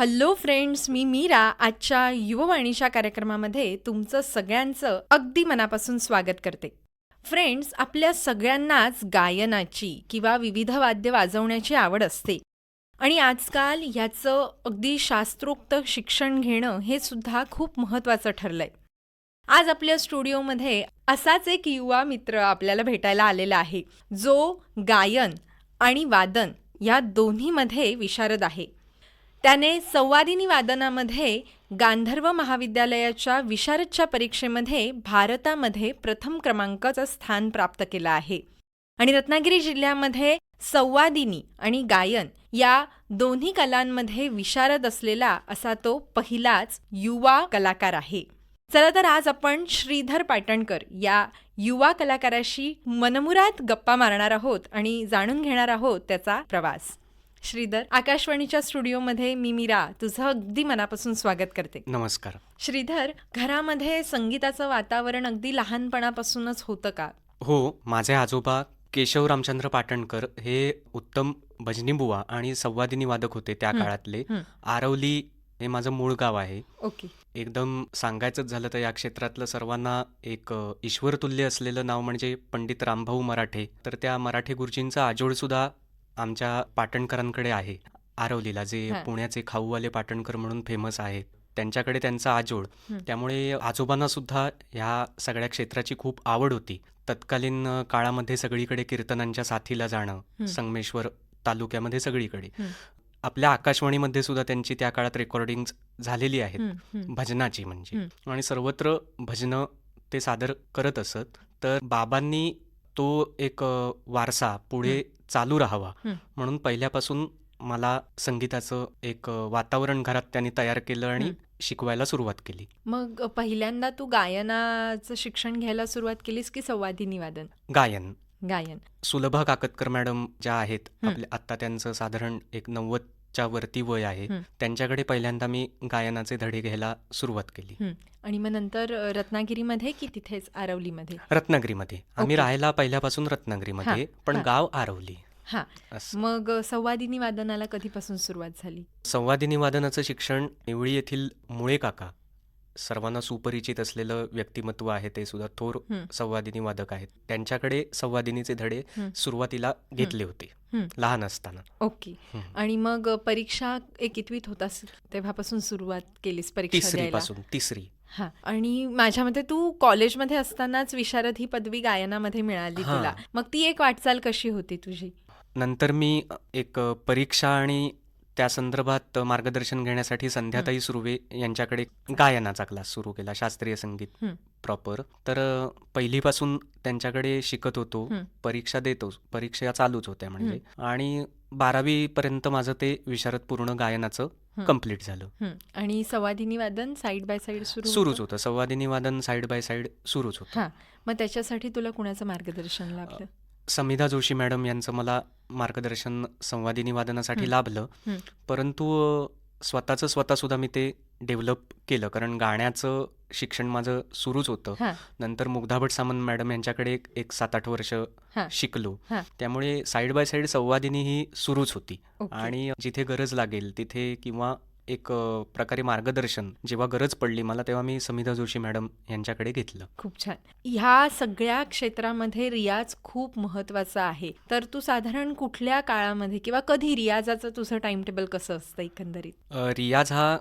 Hello friends मी मीरा. आजच्या युववाणीच्या कार्यक्रमामध्ये तुमचं सगळ्यांचं अगदी मनापासून स्वागत करते. फ्रेंड्स आपल्या सगळ्यांनाच गायनाची किंवा विविध वाद्य वाजवण्याची आवड असते. आणि आजकाल ह्याचं अगदी शास्त्रोक्त शिक्षण घेणं हे सुद्धा खूप महत्त्वाचं ठरलंय. आज आपल्या स्टुडिओमध्ये असाच एक युवा मित्र आपल्याला भेटायला आलेला आहे. जो गायन आणि वादन या दोन्हीमध्ये विशारद आहे. त्याने संवादिनी वादनामध्ये गांधर्व महाविद्यालयाच्या विशारदच्या परीक्षेमध्ये भारतामध्ये प्रथम क्रमांकाचं स्थान प्राप्त केलं आहे. आणि रत्नागिरी जिल्ह्यामध्ये संवादिनी आणि गायन या दोन्ही कलांमध्ये विशारद असलेला असा तो पहिलाच युवा कलाकार आहे. चला तर आज आपण श्रीधर पाटणकर या युवा कलाकाराशी मनमुरात गप्पा मारणार आहोत आणि जाणून घेणार आहोत त्याचा प्रवास. श्रीधर आकाशवाणीच्या स्टुडिओमध्ये मी मीरा. तुझं अगदी मनापासून स्वागत करते. नमस्कार. श्रीधर घरामध्ये संगीताचं वातावरण अगदी लहानपणापासूनच होतं का? हो माझे आजोबा केशव रामचंद्र पाटणकर हे उत्तम भजनी बुवा आणि संवादिनी वादक होते त्या काळातले. आरवली हे माझं मूळ गाव आहे. ओके. एकदम सांगायचंच झालं तर या क्षेत्रातलं सर्वांना एक ईश्वरतुल्य असलेलं नाव म्हणजे पंडित रामभाऊ मराठे. तर त्या मराठे गुरुजींचा आजोळ सुद्धा आमच्या पाटणकरांकडे आहे आरवलीला जे. पुण्याचे खाऊवाले पाटणकर म्हणून फेमस आहेत त्यांच्याकडे त्यांचा आजोळ हं. त्यामुळे आजोबांना सुद्धा ह्या सगळ्या क्षेत्राची खूप आवड होती तत्कालीन काळामध्ये सगळीकडे कीर्तनांच्या साथीला जाणं. संगमेश्वर तालुक्यामध्ये सगळीकडे. आपल्या आकाशवाणीमध्ये सुद्धा त्यांची त्या काळात रेकॉर्डिंग झालेली आहेत. भजनाची म्हणजे. आणि सर्वत्र भजनं ते सादर करत असत तर बाबांनी तो एक वारसा पुढे चालू राहावा. म्हणून पहिल्यापासून मला संगीताचं एक वातावरण घरात त्यांनी तयार केलं आणि. शिकवायला सुरुवात केली मग पहिल्यांदा तू गायनाचं शिक्षण घ्यायला सुरुवात केलीस की संवादिनी वादन गायन गायन सुलभा काकतकर मॅडम ज्या आहेत. आपल्या आत्ता त्यांचं साधारण एक नव्वदच्या वरती वय आहे. त्यांच्याकडे पहिल्यांदा मी गायनाचे धडे घ्यायला सुरुवात केली. आणि मग नंतर रत्नागिरीमध्ये की तिथेच आरवलीमध्ये रत्नागिरीमध्ये आम्ही. राहायला पहिल्यापासून रत्नागिरीमध्ये पण. गाव आरवली हां मग संवादिनी वादनाला कधीपासून सुरुवात झाली संवादिनी वादनाचं शिक्षण निवळी येथील मुळे काका सर्वांना सुपरिचित असलेलं व्यक्तिमत्व आहे ते सुद्धा थोर. संवादिनी वादक आहेत त्यांच्याकडे संवादिनीचे धडे. सुरुवातीला घेतले होते. लहान असताना ओके. आणि मग परीक्षा एक कितवीत होतास तेव्हापासून सुरुवात केलीस परीक्षा तिसरी द्यायला पासून तिसरी हा आणि माझ्या मते तू कॉलेजमध्ये असतानाच विशारद ही पदवी गायनामध्ये मिळाली. तुला मग ती एक वाटचाल कशी होती तुझी नंतर मी एक परीक्षा आणि त्या संदर्भात मार्गदर्शन घेण्यासाठी संध्याताई सुर्वे यांच्याकडे गायनाचा क्लास सुरू केला शास्त्रीय संगीत. प्रॉपर तर पहिलीपासून त्यांच्याकडे शिकत होतो. परीक्षा देतो परीक्षा चालूच होत्या म्हणजे. आणि बारावी पर्यंत माझं ते विशारद पूर्ण गायनाचं. कंप्लीट झालं. आणि संवादिनी वादन साईड बाय साईड सुरू सुरूच होतं. संवादिनी वादन साईड बाय साईड सुरूच होतं. मग त्याच्यासाठी तुला कुणाचं मार्गदर्शन लाभलं समिधा जोशी मॅडम यांचं मला मार्गदर्शन संवादिनी वादनासाठी. लाभलं. परंतु स्वतःचं स्वतःसुद्धा मी ते डेव्हलप केलं कारण गाण्याचं शिक्षण माझं सुरूच होतं नंतर मुग्धाभट सामंत मॅडम यांच्याकडे एक एक सात आठ वर्ष. शिकलो. त्यामुळे साईड बाय साईड संवादिनी ही सुरूच होती आणि जिथे गरज लागेल तिथे किंवा एक प्रकारे मार्गदर्शन जेव्हा गरज पडली मला तेव्हा मी समिधा जोशी मॅडम यांच्याकडे घेतलं. खूप छान. ह्या सगळ्या क्षेत्रामध्ये रियाज खूप महत्त्वाचा आहे. तर तू साधारण कुठल्या काळामध्ये किंवा कधी रियाजाचं तुझं टाइम टेबल कसं असतं एकंदरीत? रियाज हा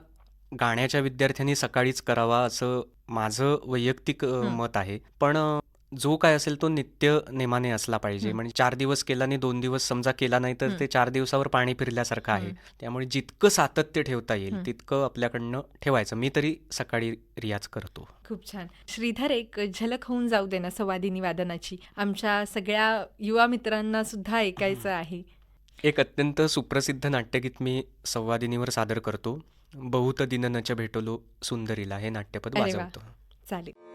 गाण्याच्या विद्यार्थ्यांनी सकाळीच करावा असं माझं वैयक्तिक. मत आहे. पण जो काय असेल तो नित्य नेमाने असला पाहिजे. म्हणजे चार दिवस केला आणि दोन दिवस समजा केला नाही तर. ते चार दिवसावर पाणी फिरल्यासारखं आहे. त्यामुळे जितकं सातत्य ठेवता येईल. तितकं आपल्याकडनं ठेवायचं. मी तरी सकाळी रियाज करतो. खूप छान. श्रीधर एक झलक होऊन जाऊ दे ना संवादिनी वादनाची आमच्या सगळ्या युवा मित्रांना सुद्धा ऐकायचं आहे. एक अत्यंत सुप्रसिद्ध नाट्यगीत मी संवादिनीवर सादर करतो. बहुत दिन नच भेटलो सुंदरीला. हे नाट्यपद. वाजवतो. चालेल.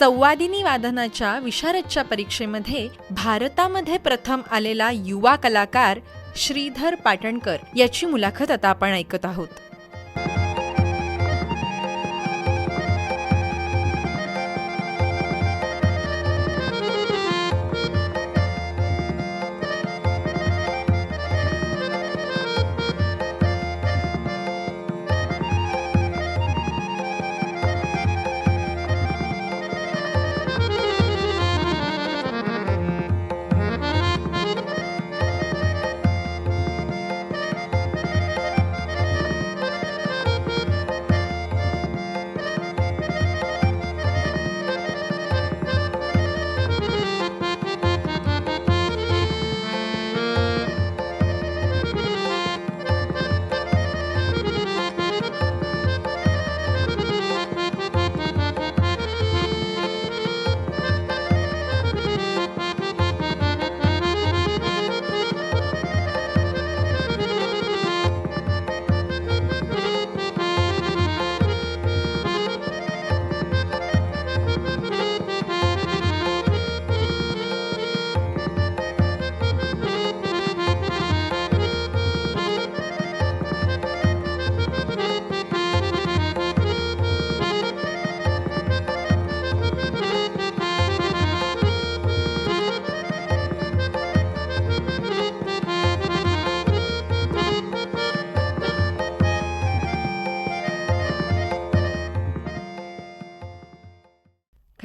संवादिनी वादनाच्या विशारदच्या परीक्षेमध्ये भारतामध्ये प्रथम आलेला युवा कलाकार श्रीधर पाटणकर याची मुलाखत आता आपण ऐकत आहोत.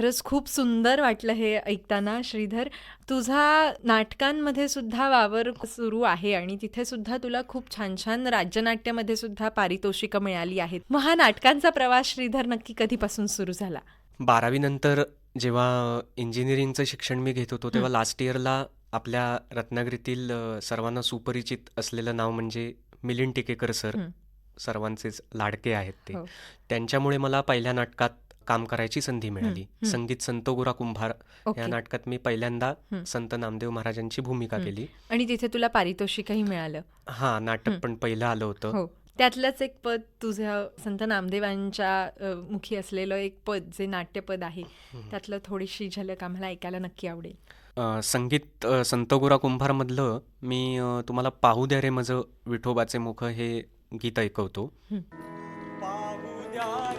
खरंच खूप सुंदर वाटलं हे ऐकताना. श्रीधर तुझा नाटकांमध्ये सुद्धा वावर सुरू आहे आणि तिथे सुद्धा तुला खूप छान छान राज्यनाट्यामध्ये सुद्धा पारितोषिकं मिळाली आहेत. मग हा नाटकांचा प्रवास श्रीधर नक्की कधीपासून सुरू झाला? बारावीनंतर जेव्हा इंजिनिअरिंगचं शिक्षण मी घेत होतो तेव्हा लास्ट इयरला आपल्या रत्नागिरीतील सर्वांना सुपरिचित असलेलं नाव म्हणजे मिलिंद टिकेकर सर. सर्वांचेच लाडके आहेत ते. हो. त्यांच्यामुळे मला पहिल्या नाटकात काम करायची संधी मिळाली. संगीत संत गोरा कुंभार या नाटकात मी पहिल्यांदा. संत नामदेव महाराजांची भूमिका. केली आणि तिथे तुला पारितोषिकही मिळालं हा नाटक. पण पहिलं आलं होतं हो त्यातलंच एक पद तुझं संत नामदेवांच्या मुखी असलेलं एक पद जे नाट्यपद आहे. त्यातलं थोडीशी झलक आम्हाला ऐकायला नक्की आवडेल संगीत संत गोरा कुंभारमधलं मी तुम्हाला पाहू द्या रे मज विठोबाचे मुख हे गीत ऐकवतो पाहू द्या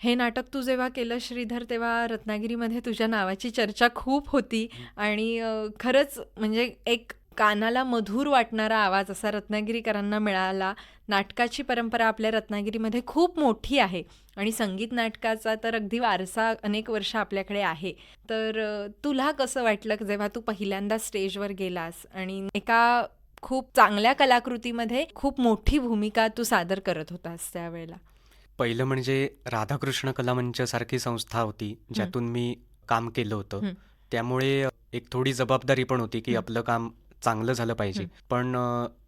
हे नाटक तू जेव्हा केलं श्रीधर तेव्हा रत्नागिरीमध्ये तुझ्या नावाची चर्चा खूप होती आणि खरंच म्हणजे एक कानाला मधुर वाटणारा आवाज असा रत्नागिरीकरांना मिळाला. नाटकाची परंपरा आपल्या रत्नागिरीमध्ये खूप मोठी आहे आणि संगीत नाटकाचा तर अगदी वारसा अनेक वर्ष आपल्याकडे आहे. तर तुला कसं वाटलं जेव्हा तू पहिल्यांदा स्टेजवर गेलास आणि एका खूप चांगल्या कलाकृतीमध्ये खूप मोठी भूमिका तू सादर करत होतास त्यावेळेला? पहिलं म्हणजे राधाकृष्ण कलामंच सारखी संस्था होती ज्यातून मी काम केलं होतं. त्यामुळे एक थोडी जबाबदारी पण होती की. आपलं काम चांगलं झालं पाहिजे. पण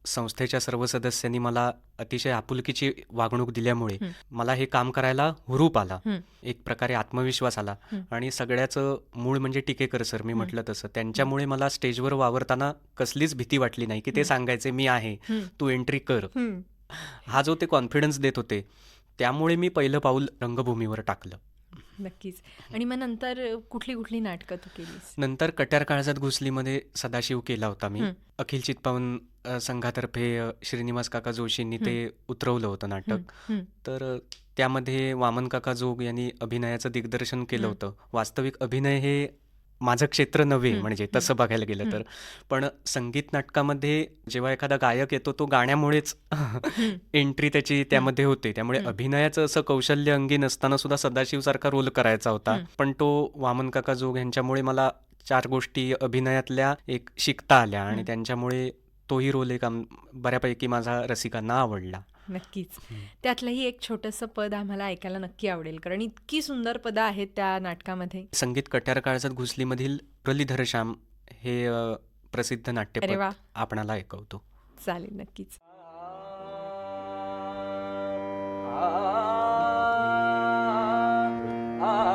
संस्थेच्या सर्व सदस्यांनी मला अतिशय आपुलकीची वागणूक दिल्यामुळे. मला हे काम करायला हुरूप आला. एक प्रकारे आत्मविश्वास आला. आणि सगळ्याचं मूळ म्हणजे टिकेकर सर मी. म्हटलं तसं त्यांच्यामुळे मला स्टेजवर वावरताना कसलीच भीती वाटली नाही की ते. सांगायचे मी आहे. तू एंट्री कर. हा जो ते कॉन्फिडन्स देत होते त्यामुळे मी पहिलं पाऊल रंगभूमीवर टाकलं. नक्कीच. आणि मग नंतर कुठली कुठली नाटकं तू केलीस? नंतर कट्यार काळजात घुसलीमध्ये सदाशिव केला होता मी. अखिल चितपावन संघातर्फे श्रीनिवास काका जोशींनी. ते उतरवलं होतं नाटक. तर त्यामध्ये वामन काका जोग यांनी अभिनयाचं दिग्दर्शन केलं. होतं. वास्तविक अभिनय हे माझं क्षेत्र नव्हे म्हणजे. तसं बघायला गेलं. तर पण संगीत नाटकामध्ये जेव्हा एखादा गायक येतो तो गाण्यामुळेच. एंट्री त्याची त्यामध्ये होते त्यामुळे. अभिनयाचं असं कौशल्य अंगी नसताना सुद्धा सदाशिवसारखा रोल करायचा होता. पण तो वामन काका जोग यांच्यामुळे मला चार गोष्टी अभिनयातल्या एक शिकता आल्या आणि. त्यांच्यामुळे तोही रोल एक आम- बऱ्यापैकी माझा रसिकांना आवडला नक्कीच. हं. त्यातलंही एक छोटंसं पद आम्हाला ऐकायला नक्की आवडेल कारण इतकी सुंदर पदं आहेत त्या नाटकामध्ये. संगीत कट्यार काळजात घुसलीमधील मुरलीधर श्याम हे प्रसिद्ध वा. आपणाला ऐकवतो. चालेल नक्कीच. मुरलीधर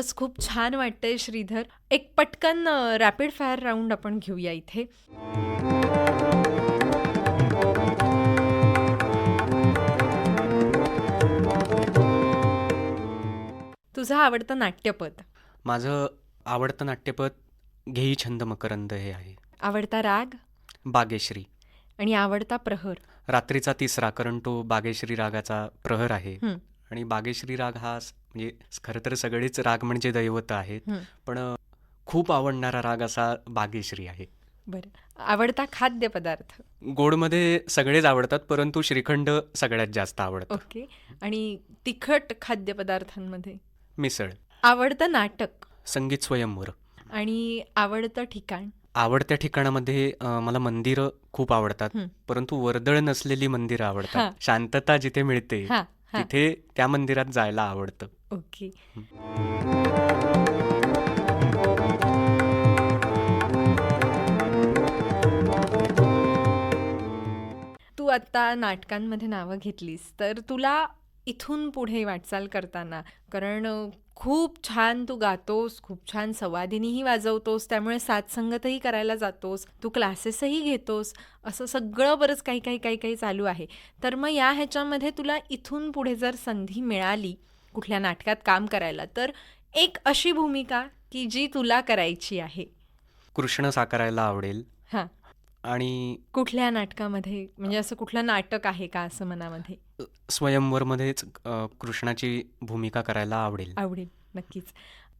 खरंच खूप छान वाटतंय श्रीधर. एक पटकन रॅपिड फायर राऊंड आपण घेऊया इथे. तुझं आवडतं नाट्यपद? माझं आवडतं नाट्यपद घेई छंद मकरंद हे आहे. आवडता राग? बागेश्री. आणि आवडता प्रहर? रात्रीचा तिसरा कारण तो बागेश्री रागाचा प्रहर आहे. आणि बागेश्री राग हा म्हणजे खरं तर सगळेच राग म्हणजे दैवत आहेत. पण खूप आवडणारा राग असा बागेश्री आहे. बरं. आवडता खाद्यपदार्थ? गोडमध्ये सगळेच आवडतात परंतु श्रीखंड सगळ्यात जास्त आवडतं. ओके. आणि तिखट खाद्यपदार्थांमध्ये? मिसळ. आवडतं नाटक? संगीत स्वयंवर. आणि आवडतं ठिकाण? आवडत्या ठिकाणामध्ये मला मंदिरं खूप आवडतात. परंतु वर्दळ नसलेली मंदिरं. आवडतात. शांतता जिथे मिळते तिथे त्या मंदिरात जायला आवडतं. ओके. तू आता नाटकांमध्ये नावं घेतलीस तर तुला इथून पुढे वाटचाल करताना कारण खूप छान तू गातोस खूप छान संवादिनीही वाजवतोस त्यामुळे साथसंगतही करायला जातोस तू क्लासेसही घेतोस असं सगळं बरंच काही काही काही काही चालू आहे. तर मग या ह्याच्यामध्ये तुला इथून पुढे जर संधी मिळाली कुठल्या नाटकात काम करायला तर एक अशी भूमिका की जी तुला करायची आहे. कृष्ण साकारायला आवडेल. हां. आणि कुठल्या नाटकामध्ये म्हणजे असं कुठलं नाटक आहे का असं मनामध्ये? स्वयंवरमध्येच अ, कृष्णाची भूमिका करायला आवडेल. आवडेल नक्कीच.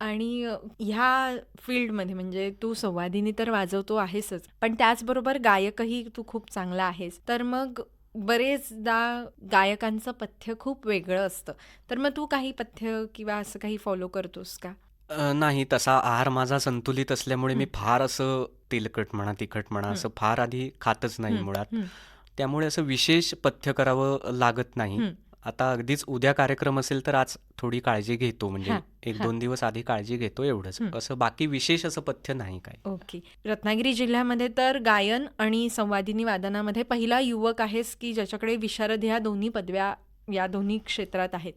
आणि ह्या फील्डमध्ये म्हणजे तू संवादिनी तर वाजवतो आहेसच पण त्याचबरोबर गायकही तू खूप चांगला आहेस. तर मग बरेचदा गायकांचं पथ्य खूप वेगळं असतं. तर मग तू काही पथ्य किंवा असं काही फॉलो करतोस का? अ, नाही तसा आहार माझा संतुलित असल्यामुळे मी हं. फार असं तेलकट म्हणा तिखट म्हणा हं. असं फार आधी खातच नाही हं, मुळात. हं, त्यामुळे असं विशेष पथ्य करावं लागत नाही. आता अगदीच उद्या कार्यक्रम असेल तर आज थोडी काळजी घेतो म्हणजे एक. दोन दिवस आधी काळजी घेतो एवढंच. असं बाकी विशेष असं पथ्य नाही काय. ओके. रत्नागिरी जिल्ह्यामध्ये तर गायन आणि संवादिनी वादनामध्ये पहिला युवक आहेस की ज्याच्याकडे विशारद ह्या दोन्ही पदव्या या दोन्ही क्षेत्रात आहेत.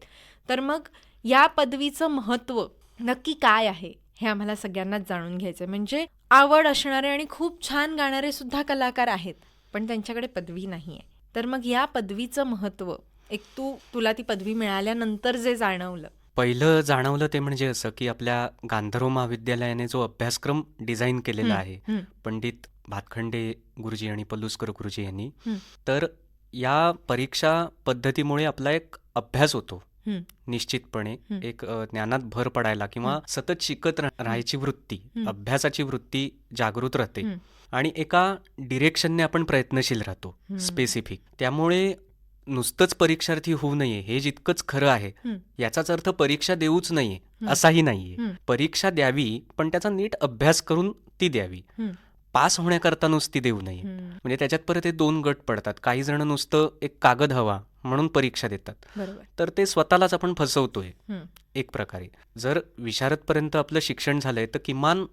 तर मग या पदवीचं महत्त्व नक्की काय आहे हे आम्हाला सगळ्यांनाच जाणून घ्यायचं आहे म्हणजे आवड असणारे आणि खूप छान गाणारे सुद्धा कलाकार आहेत. पण त्यांच्याकडे पदवी नाही आहे तर मग या पदवीचं महत्त्व एक तू तुला ती पदवी मिळाल्यानंतर जे जाणवलं पहिलं जाणवलं ते म्हणजे असं की आपल्या गांधर्व महाविद्यालयाने जो अभ्यासक्रम डिझाईन केलेला आहे पंडित भातखंडे गुरुजी आणि पलुस्कर गुरुजी यांनी. तर या परीक्षा पद्धतीमुळे आपला एक अभ्यास होतो. निश्चितपणे. एक ज्ञानात भर पडायला किंवा सतत शिकत राहायची वृत्ती. अभ्यासाची वृत्ती जागृत राहते. आणि एका डिरेक्शनने आपण प्रयत्नशील राहतो. स्पेसिफिक त्यामुळे नुसतंच परीक्षार्थी होऊ नये हे जितकंच खरं आहे. याचाच अर्थ परीक्षा देऊच नये हं. असाही नाहीये. परीक्षा द्यावी पण त्याचा नीट अभ्यास करून ती द्यावी. पास होण्याकरता नुसती देऊ नये. म्हणजे त्याच्यात परत हे दोन गट पडतात काही जण नुसतं एक कागद हवा म्हणून परीक्षा देतात. तर ते स्वतःलाच आपण फसवतोय. एक प्रकारे. जर विशारदपर्यंत आपलं शिक्षण झालंय तर किमान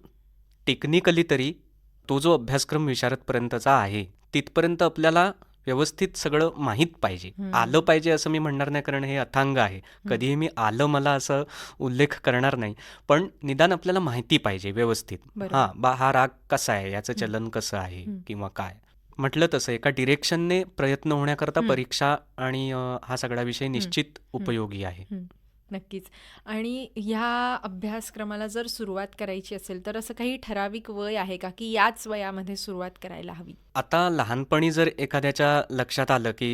टेक्निकली तरी तो जो अभ्यासक्रम विशारदपर्यंतचा आहे तिथपर्यंत आपल्याला व्यवस्थित सगळं माहीत पाहिजे. आलं पाहिजे असं मी म्हणणार नाही कारण हे अथांग आहे. कधीही मी आलं मला असं उल्लेख करणार नाही. पण निदान आपल्याला माहिती पाहिजे व्यवस्थित. हा बा हा राग कसा आहे? याचं. चलन कसं आहे. किंवा काय? म्हटलं तसं एका डिरेक्शनने प्रयत्न होण्याकरता. परीक्षा आणि हा सगळा विषय निश्चित उपयोगी आहे. नक्कीच. आणि ह्या अभ्यासक्रमाला जर सुरुवात करायची असेल तर असं काही ठराविक वय आहे का? की याच वयामध्ये सुरुवात करायला हवी? आता लहानपणी जर एखाद्याच्या लक्षात आलं की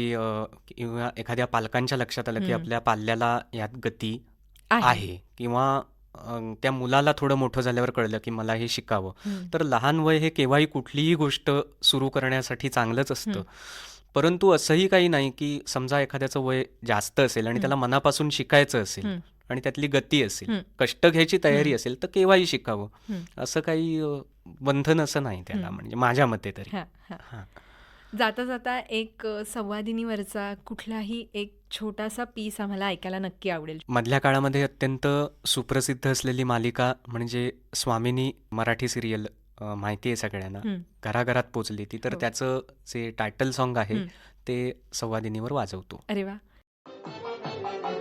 किंवा एखाद्या पालकांच्या लक्षात आलं की. आपल्या पाल्याला यात गती आहे किंवा त्या मुलाला थोडं मोठं झाल्यावर कळलं की मला हे शिकावं. तर लहान वय हे केव्हाही कुठलीही गोष्ट सुरू करण्यासाठी चांगलंच असतं. परंतु असंही काही नाही की समजा एखाद्याचं वय जास्त असेल आणि. त्याला मनापासून शिकायचं असेल. आणि त्यातली गती असेल. कष्ट घ्यायची तयारी. असेल तर केव्हाही शिकावं. असं काही बंधन असं नाही त्याला. म्हणजे माझ्या मते तरी. जाता जाता एक संवादिनीवरचा कुठलाही एक छोटासा पीस आम्हाला ऐकायला नक्की आवडेल मधल्या काळामध्ये अत्यंत सुप्रसिद्ध असलेली मालिका म्हणजे स्वामिनी मराठी सिरियल माहिती आहे सगळ्यांना. घराघरात पोचली ती तर हो. त्याचं जे टायटल सॉन्ग आहे. ते संवादिनीवर वाजवतो अरे वा ी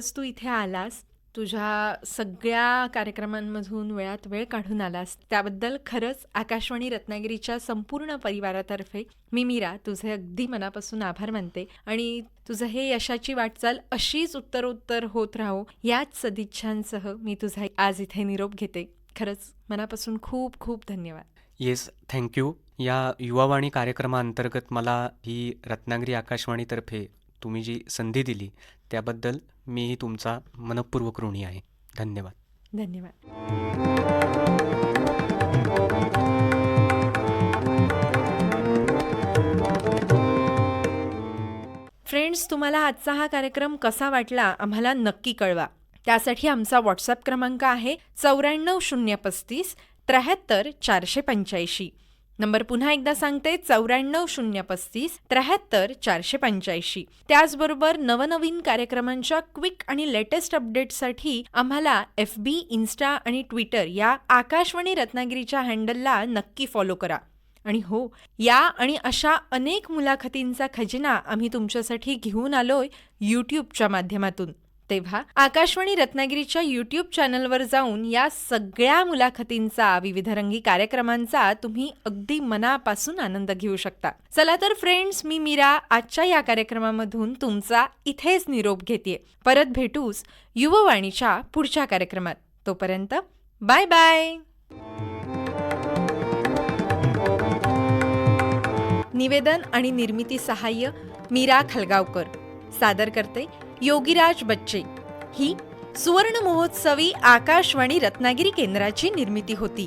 खरंच तू इथे आलास तुझ्या सगळ्या कार्यक्रमांमधून वेळात वेळ काढून आलास. त्याबद्दल खरंच आकाशवाणी रत्नागिरीच्या संपूर्ण परिवारातर्फे मी मीरा तुझे अगदी मनापासून आभार मानते आणि तुझं हे यशाची वाटचाल अशीच उत्तरोत्तर होत राहो याच सदिच्छांसह मी तुझा आज इथे निरोप घेते. खरंच मनापासून खूप खूप धन्यवाद. येस थँक्यू या युवावाणी कार्यक्रमाअंतर्गत मला ही रत्नागिरी आकाशवाणीतर्फे तुम्ही जी संधी दिली त्याबद्दल मीही तुमचा मनपूर्वक ऋणी आहे. धन्यवाद. धन्यवाद. फ्रेंड्स तुम्हाला आजचा हा कार्यक्रम कसा वाटला आम्हाला नक्की कळवा. त्यासाठी आमचा व्हॉट्सअप क्रमांक आहे चौऱ्याण्णव शून्य पस्तीस त्र्याहत्तर चारशे पंच्याऐंशी. नंबर पुन्हा एकदा सांगते चौऱ्याण्णव शून्य पस्तीस त्र्याहत्तर चारशे पंच्याऐंशी. त्याचबरोबर नवनवीन कार्यक्रमांच्या क्विक आणि लेटेस्ट अपडेटसाठी आम्हाला एफ बी इन्स्टा आणि ट्विटर या आकाशवाणी रत्नागिरीच्या हँडलला नक्की फॉलो करा. आणि हो या आणि अशा अनेक मुलाखतींचा खजिना आम्ही तुमच्यासाठी घेऊन आलोय यूट्यूबच्या माध्यमातून. तेव्हा आकाशवाणी रत्नागिरीच्या यूट्यूब चॅनलवर जाऊन या सगळ्या मुलाखतींचा विविधरंगी कार्यक्रमांचा तुम्ही अगदी मनापासून आनंद घेऊ शकता. चला तर फ्रेंड्स मी मीरा आजच्या या कार्यक्रमामधून तुमचा इथेच निरोप घेते परत भेटूस युववाणीच्या पुढच्या कार्यक्रमात. तोपर्यंत बाय बाय निवेदन आणि निर्मिती सहाय्य मीरा खलगावकर. सादर करते योगीराज बच्चे. ही सुवर्ण महोत्सवी आकाशवाणी रत्नागिरी केंद्राची निर्मिती होती.